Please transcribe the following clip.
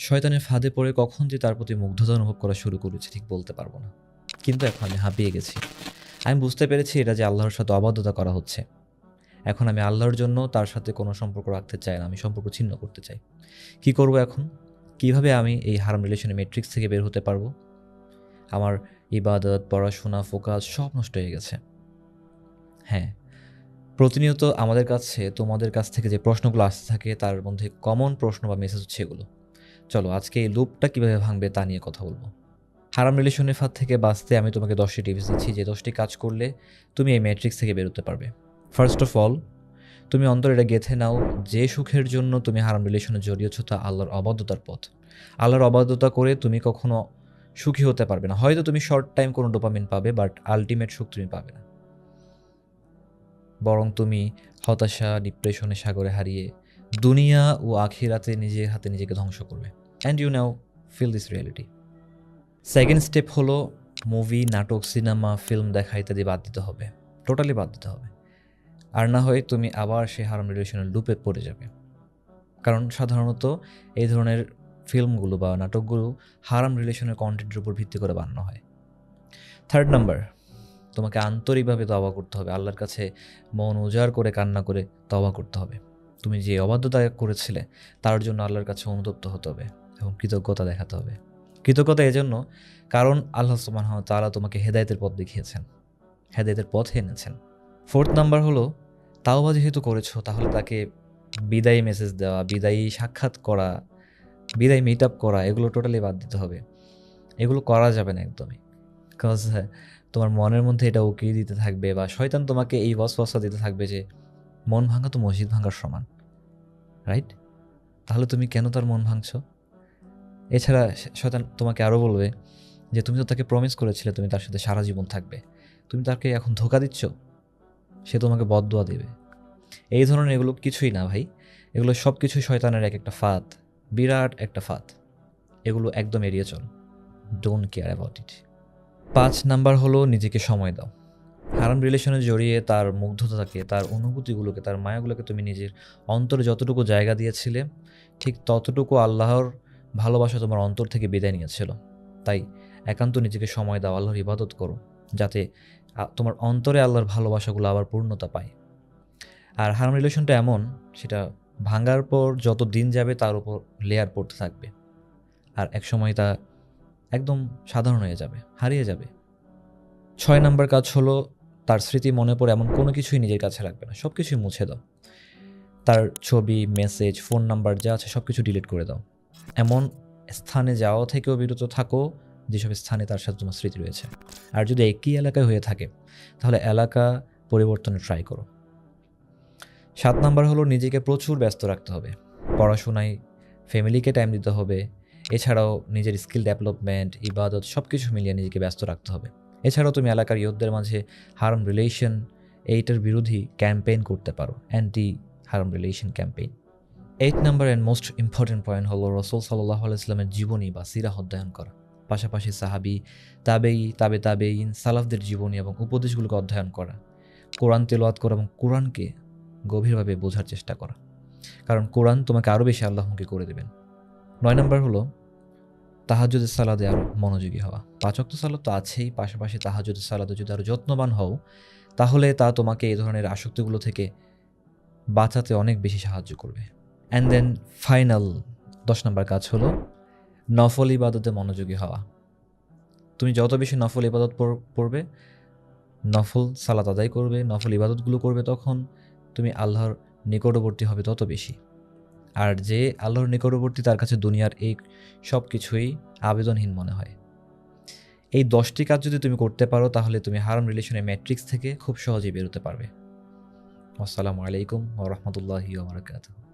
শয়তানের ফাঁদে পড়ে কখন যে তার প্রতি মুগ্ধতা অনুভব করা শুরু করেছে, ঠিক বলতে পারব না। কিন্তু এখন আমি হাঁপিয়ে গেছি। আমি বুঝতে পেরেছি এটা যে আল্লাহর সাথে অবাধ্যতা করা হচ্ছে। এখন আমি আল্লাহর জন্য তার সাথে কোনো সম্পর্ক রাখতে চাই না, আমি সম্পর্ক ছিন্ন করতে চাই। কি করব এখন? কীভাবে আমি এই হারাম রিলেশনের ম্যাট্রিক্স থেকে বের হতে পারব? আমার ইবাদত, পড়াশোনা, ফোকাস সব নষ্ট হয়ে গেছে। হ্যাঁ প্রতিনিয়ত আমাদের কাছে, তোমাদের কাছ থেকে যে প্রশ্নগুলো আসতে থাকে, তার মধ্যে কমন প্রশ্ন বা মেসেজ হচ্ছে এগুলো। চলো, আজকে এই লুপটা কীভাবে ভাঙবে তা নিয়ে কথা বলব। হারাম রিলেশনের ফাঁদ থেকে বাঁচতে আমি তোমাকে দশটি টিপস দিচ্ছি, যে দশটি কাজ করলে তুমি এই ম্যাট্রিক্স থেকে বেরোতে পারবে। ফার্স্ট অফ অল তুমি অন্তর এটা গেথে নাও, যে সুখের জন্য তুমি হারাম রিলেশনে জড়িয়েছ তা আল্লাহর অবাধ্যতার পথ। আল্লাহর অবাধ্যতা করে তুমি কখনো সুখী হতে পারবে না। হয়তো তুমি শর্ট টাইম কোনো ডোপামিন পাবে বাট আলটিমেট সুখ তুমি পাবে না। বরং তুমি হতাশা ডিপ্রেশনে সাগরে হারিয়ে দুনিয়া ও আখিরাতে নিজের হাতে নিজেকে ধ্বংস করবে। And you now feel this reality second step হলো মুভি নাটক সিনেমা ফিল্ম দেখা ইত্যাদি বাদ দিতে হবে। টোটালি বাদ দিতে হবে। আর না হয় তুমি আবার সেই হারাম রিলেশনের লুপে পড়ে যাবে। কারণ সাধারণত এই ধরনের ফিল্মগুলো বা নাটকগুলো হারাম রিলেশনের কন্টেন্টের উপর ভিত্তি করে বানানো হয়। থার্ড নাম্বার তোমাকে আন্তরিকভাবে তবা করতে হবে। আল্লাহর কাছে মন উজাড় করে, কান্না করে তবা করতে হবে। তুমি যে অবাধ্যতা করেছিলে, তার জন্য আল্লাহর কাছে অনুতপ্ত হতে হবে এবং কৃতজ্ঞতা দেখাতে হবে। কৃতজ্ঞতা এজন্য কারণ আল্লাহ সুমান তারা তোমাকে হেদায়তের পথ দেখিয়েছেন, হেদায়তের পথে এনেছেন। ফোর্থ নাম্বার হলো, তাওবা যেহেতু করেছ, তাহলে তাকে বিদায়ী মেসেজ দেওয়া, বিদায়ী সাক্ষাৎ করা, বিদায় মিট আপ করা, এগুলো টোটালি বাদ দিতে হবে। এগুলো করা যাবে না একদমই। বিকজ তোমার মনের মধ্যে এটা উকি দিতে থাকবে বা শয়তান তোমাকে এই বসবসা দিতে থাকবে যে মন ভাঙা তো মসজিদ ভাঙার সমান রাইট তাহলে তুমি কেন তার মন ভাঙছ? এছাড়া শয়তান তোমাকে আরও বলবে যে তুমি তো তাকে প্রমিস করেছিলে তুমি তার সাথে সারা জীবন থাকবে। তুমি তাকে এখন ধোকা দিচ্ছ? সে তোমাকে বদদোয়া দেবে। এই ধরনের এগুলো কিছুই না ভাই। এগুলো সব কিছুই শয়তানের এক একটা ফাঁদ, বিরাট একটা ফাঁদ। এগুলো একদম এড়িয়ে চল। ডোন্ট কেয়ার অ্যাবাউট ইট পাঁচ নাম্বার হলো নিজেকে সময় দাও। হারাম রিলেশনে জড়িয়ে তার মুগ্ধতাকে তার অনুভূতিগুলোকে, তার মায়াগুলোকে তুমি নিজের অন্তরে যতটুকু জায়গা দিয়েছিলে, ঠিক ততটুকু আল্লাহর ভালোবাসা তোমার অন্তর থেকে বিদায় নিয়েছিল। তাই একান্ত নিজেকে সময় দাও, আল্লাহর ইবাদত করো, যাতে তোমার অন্তরে আল্লাহর ভালোবাসাগুলো আবার পূর্ণতা পায়। আর হারাম রিলেশনটা এমন, সেটা ভাঙার পর যত দিন যাবে তার উপর লেয়ার পড়তে থাকবে। আর এক সময় তা একদম সাধারণ হয়ে যাবে, হারিয়ে যাবে। ছয় নাম্বার কাজ হলো তার স্মৃতি মনে পড়ে এমন কোনো কিছুই নিজের কাছে রাখবে না। সব কিছুই মুছে দাও। তার ছবি মেসেজ ফোন নাম্বার যা আছে সব কিছু ডিলিট করে দাও। এমন স্থানে যাওয়া থেকেও বিরত থাকো যেসব স্থানে তার সাথে তোমার স্মৃতি রয়েছে। আর যদি একই এলাকায় হয়ে থাকে, তাহলে এলাকা পরিবর্তনে ট্রাই করো। সাত নাম্বার হলো নিজেকে প্রচুর ব্যস্ত রাখতে হবে। পড়াশোনায় ফ্যামিলিকে টাইম দিতে হবে। এছাড়াও নিজের স্কিল ডেভেলপমেন্ট ইবাদত সব কিছু মিলিয়ে নিজেকে ব্যস্ত রাখতে হবে। এছাড়াও তুমি এলাকার ইয়ুথদের মাঝে হারাম রিলেশন এইটার বিরোধী ক্যাম্পেইন করতে পারো অ্যান্টি হারাম relation campaign eight number and most important point হলো রসুল সাল্লাহ ইসলামের জীবনী বা সিরাহ অধ্যয়ন করা। পাশাপাশি সাহাবি, তাবেই, তাবে তাবেইন, সালাফদের জীবনী এবং উপদেশগুলোকে অধ্যয়ন করা। কোরআন তেলোয়াত করা এবং কোরআনকে গভীরভাবে বোঝার চেষ্টা করা। কারণ কোরআন তোমাকে আরও বেশি আল্লাহমুখী করে দেবেন। নয় নম্বর হলো তাহাজুদের সালাদে আরও মনোযোগী হওয়া। পাচক সালাদ তো আছেই, পাশাপাশি তাহাজুদের সালাদে যদি আরও যত্নবান হও, তাহলে তা তোমাকে এই ধরনের আসক্তিগুলো থেকে বাঁচাতে অনেক বেশি সাহায্য করবে। অ্যান্ড দেন ফাইনাল দশ নম্বর কাজ হলো, নফল ইবাদতে মনোযোগী হওয়া। তুমি যত বেশি নফল ইবাদত পড়- পড়বে, নফল সালাত আদায় করবে, নফল ইবাদতগুলো করবে তখন তুমি আল্লাহর নিকটবর্তী হবে তত বেশি। আর যে আল্লাহর নিকটবর্তী তার কাছে দুনিয়ার এই সব কিছুই আবেদনহীন মনে হয়। এই দশটি কাজ যদি তুমি করতে পারো, তাহলে তুমি হারাম রিলেশনের ম্যাট্রিক্স থেকে খুব সহজেই বেরোতে পারবে। আসসালামু আলাইকুম ও রহমতুল্লাহি ওবরাকাতুহ